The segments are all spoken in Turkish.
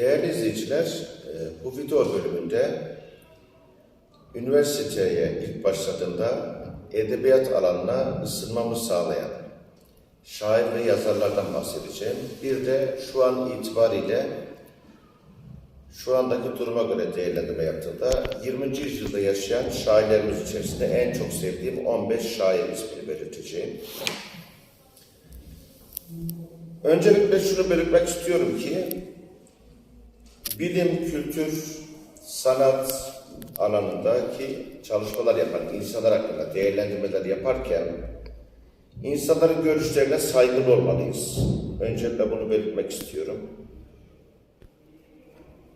Değerli izleyiciler, e, bu video bölümünde üniversiteye ilk başladığımda edebiyat alanına ısınmamı sağlayan şair ve yazarlardan bahsedeceğim. Bir de şu an itibariyle şu andaki duruma göre değerlendirme yaptığımda 20. yüzyılda yaşayan şairlerimiz içerisinde en çok sevdiğim 15 şair ismini belirteceğim. Öncelikle şunu belirtmek istiyorum ki bilim, kültür, sanat alanındaki çalışmalar yapan insanlar hakkında değerlendirmeler yaparken insanların görüşlerine saygılı olmalıyız. Öncelikle bunu belirtmek istiyorum.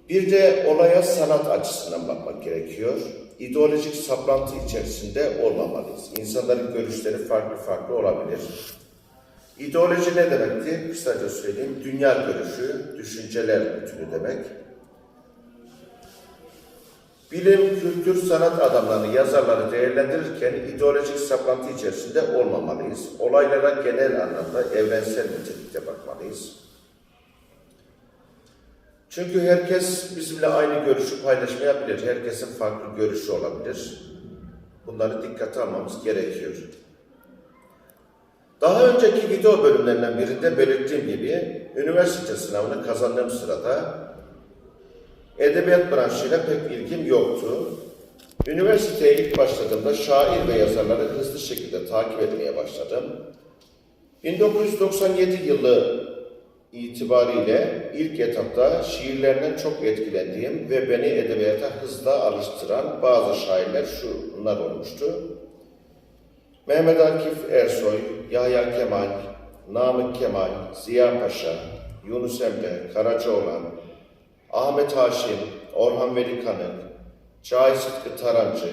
Bir de olaya sanat açısından bakmak gerekiyor. İdeolojik saplantı içerisinde olmamalıyız. İnsanların görüşleri farklı farklı olabilir. İdeoloji ne demekti? Kısaca söyleyeyim. Dünya görüşü, düşünceler bütünü demek. Bilim, kültür, sanat adamlarını, yazarları değerlendirirken ideolojik saplantı içerisinde olmamalıyız. Olaylara genel anlamda evrensel nitelikte bakmalıyız. Çünkü herkes bizimle aynı görüşü paylaşmayabilir. Herkesin farklı görüşü olabilir. Bunları dikkate almamız gerekiyor. Daha önceki video bölümlerinden birinde belirttiğim gibi üniversite sınavını kazandığım sırada edebiyat branşıyla pek ilgim yoktu. Üniversiteye ilk başladığımda şair ve yazarları hızlı şekilde takip etmeye başladım. 1997 yılı itibariyle ilk etapta şiirlerinden çok etkilendiğim ve beni edebiyata hızla alıştıran bazı şairler şunlar olmuştu. Mehmet Akif Ersoy, Yahya Kemal, Namık Kemal, Ziya Paşa, Yunus Emre, Karacaoğlan, Ahmet Haşim, Orhan Veli Kanık, Cahit Sıtkı Tarancı,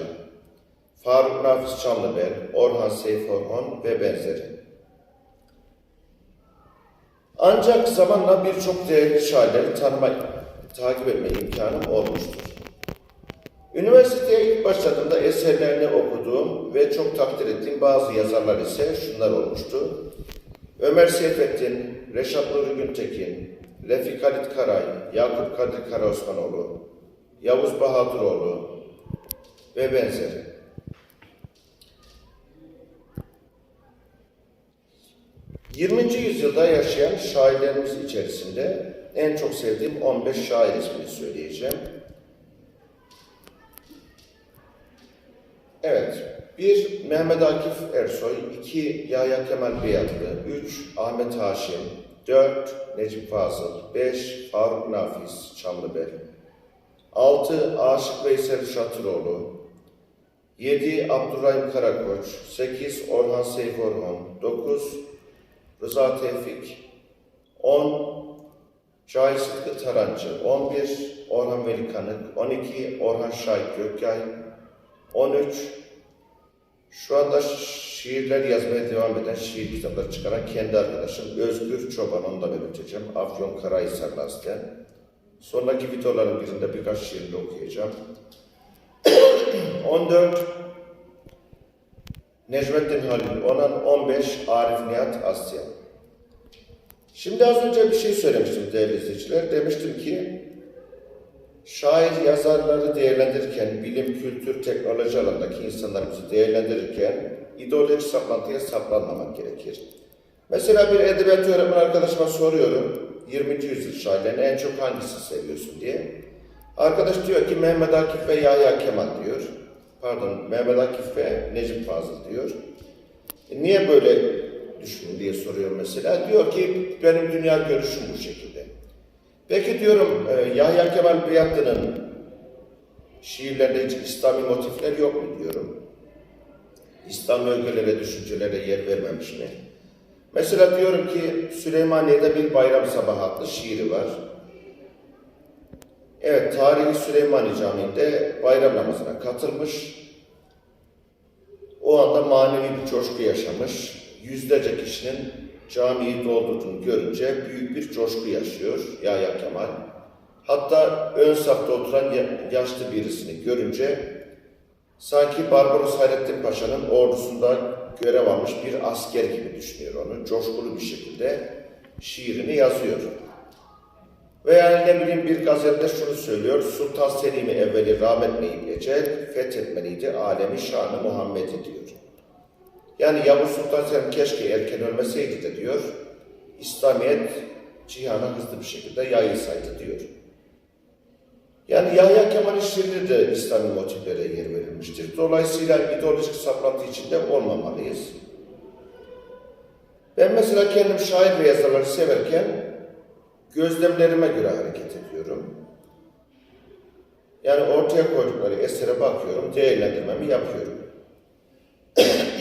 Faruk Nafiz Çamlıbel, Orhan Seyforhon ve benzeri. Ancak zamanla birçok değerli şairleri tanıma, takip etme imkanım olmuştur. Üniversiteye ilk başladığımda eserlerini okuduğum ve çok takdir ettiğim bazı yazarlar ise şunlar olmuştu. Ömer Seyfettin, Reşat Nuri Güntekin, Refik Halit Karay, Yakup Kadir Karaosmanoğlu, Yavuz Bahaduroğlu ve benzeri. ...20. yüzyılda yaşayan şairlerimiz içerisinde... ...en çok sevdiğim 15 şair ismini söyleyeceğim. Evet, bir Mehmet Akif Ersoy, iki Yahya Kemal Beyatlı, üç Ahmet Haşim, dört Necip Fazıl, beş Faruk Nafiz Çamlıbel, altı Aşık Veysel Şatıroğlu, yedi Abdurrahim Karakoç, sekiz Orhan Seyforhon, dokuz Rıza Tevfik, on Cahit Sıtkı Tarancı, on bir Orhan Veli Kanık, on iki Orhan Şahit Gökyay, 13 şu anda şiirler yazmaya devam eden şiir kitapları çıkaran kendi arkadaşım Özgür Çoban onu da belirteceğim. Afyon Karahisar'da aslen. Sonraki videoların birinde birkaç şiirini okuyacağım. 14 Necmettin Halil Onan 15 Arif Nihat Asya. Şimdi az önce bir şey söylemiştim değerli izleyiciler. Demiştim ki Şair yazarları değerlendirirken, bilim, kültür, teknoloji alanındaki insanlarımızı değerlendirirken ideolojik saplantıya saplanmamak gerekir. Mesela bir edebiyat öğretmen arkadaşıma soruyorum, 20. yüzyıl şairlerini en çok hangisini seviyorsun diye. Arkadaş diyor ki Mehmet Akif ve Yahya Kemal diyor. Pardon, Mehmet Akif ve Necip Fazıl diyor. E niye böyle düşünün diye soruyor mesela. Diyor ki benim dünya görüşüm bu şekilde. Peki diyorum e, Yahya Kemal Beyatlı'nın şiirlerinde hiç İslami motifler yok mu diyorum. İslam ögelere, düşüncelere yer vermemiş mi? Mesela diyorum ki Süleymaniye'de bir bayram sabahı adlı şiiri var. Evet, tarihi Süleymaniye Camii'nde bayram namazına katılmış. O anda manevi bir coşku yaşamış. Yüzlerce kişinin camiyi doldurduğunu görünce büyük bir coşku yaşıyor Yahya Kemal. Hatta ön safta oturan yaşlı birisini görünce sanki Barbaros Hayrettin Paşa'nın ordusunda görev almış bir asker gibi düşünüyor onu. Coşkulu bir şekilde şiirini yazıyor. Veya ne bileyim bir gazete şunu söylüyor, Sultan Selim'i evveli rahmetmeyi bilecek, fethetmeliydi alemi şanı Muhammed'i diyor. Yani Yavuz Sultan Selim keşke erken ölmeseydi de diyor, İslamiyet cihana hızlı bir şekilde yayılsaydı diyor. Yani Yahya Kemal'in şiirinde de İslami motiflere yer verilmiştir. Dolayısıyla ideolojik saplantı içinde olmamalıyız. Ben mesela kendim şair ve yazarları severken gözlemlerime göre hareket ediyorum. Yani ortaya koydukları esere bakıyorum, değerlendirmemi yapıyorum.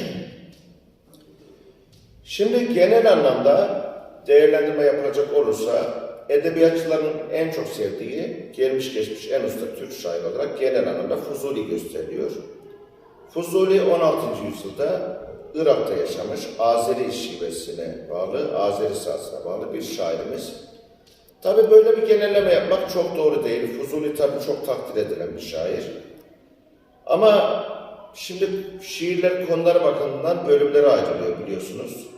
Şimdi genel anlamda değerlendirme yapılacak olursa edebiyatçıların en çok sevdiği gelmiş geçmiş en usta Türk şair olarak genel anlamda Fuzuli gösteriliyor. Fuzuli 16. yüzyılda Irak'ta yaşamış Azeri şivesine bağlı, Azeri sahasına bağlı bir şairimiz. Tabi böyle bir genelleme yapmak çok doğru değil. Fuzuli tabi çok takdir edilen bir şair. Ama şimdi şiirler konuları bakımından bölümlere ayrılıyor biliyorsunuz.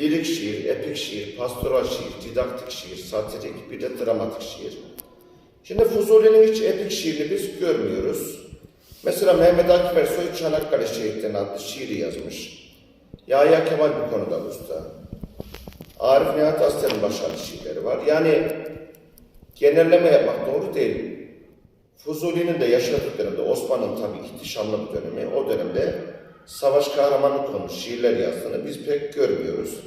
Lirik şiir, epik şiir, pastoral şiir, didaktik şiir, satirik, bir de dramatik şiir. Şimdi Fuzuli'nin hiç epik şiirini biz görmüyoruz. Mesela Mehmet Akif Ersoy Çanakkale Şehitleri adlı şiiri yazmış. Yahya Kemal bu konuda usta. Arif Nihat Aslan'ın başarılı şiirleri var. Yani genelleme yapmak doğru değil. Fuzuli'nin de yaşadığı dönemde, Osmanlı'nın tabii ihtişamlı bir dönemi, o dönemde savaş kahramanı konu şiirler yazdığını biz pek görmüyoruz.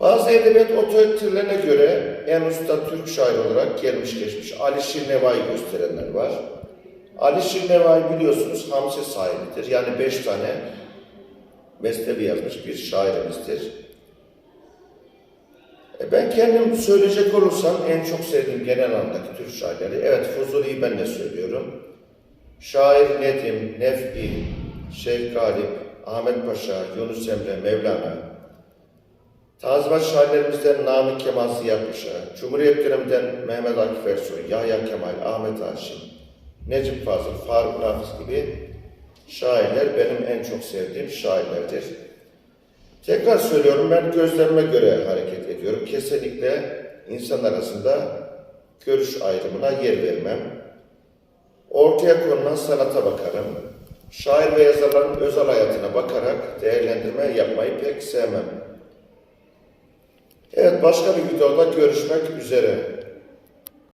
Bazı edebiyat otoritelerine göre en usta Türk şair olarak gelmiş geçmiş Ali Şir Neva'yı gösterenler var. Ali Şir Neva'yı biliyorsunuz Hamse sahibidir. Yani beş tane mesnevi yazmış bir şairimizdir. E ben kendim söyleyecek olursam en çok sevdiğim genel anlamdaki Türk şairleri, evet Fuzuli'yi ben de söylüyorum. Şair Nedim, Nef'i, Şeyh Galip, Ahmet Paşa, Yunus Emre, Mevlana, Tazimat şairlerimizden Namık Kemal Ziya Paşa, Cumhuriyet döneminden Mehmet Akif Ersoy, Yahya Kemal, Ahmet Haşim, Necip Fazıl, Faruk Nafiz gibi şairler benim en çok sevdiğim şairlerdir. Tekrar söylüyorum ben gözlerime göre hareket ediyorum. Kesinlikle insan arasında görüş ayrımına yer vermem. Ortaya konulan sanata bakarım. Şair ve yazarların özel hayatına bakarak değerlendirme yapmayı pek sevmem. Evet başka bir videoda görüşmek üzere.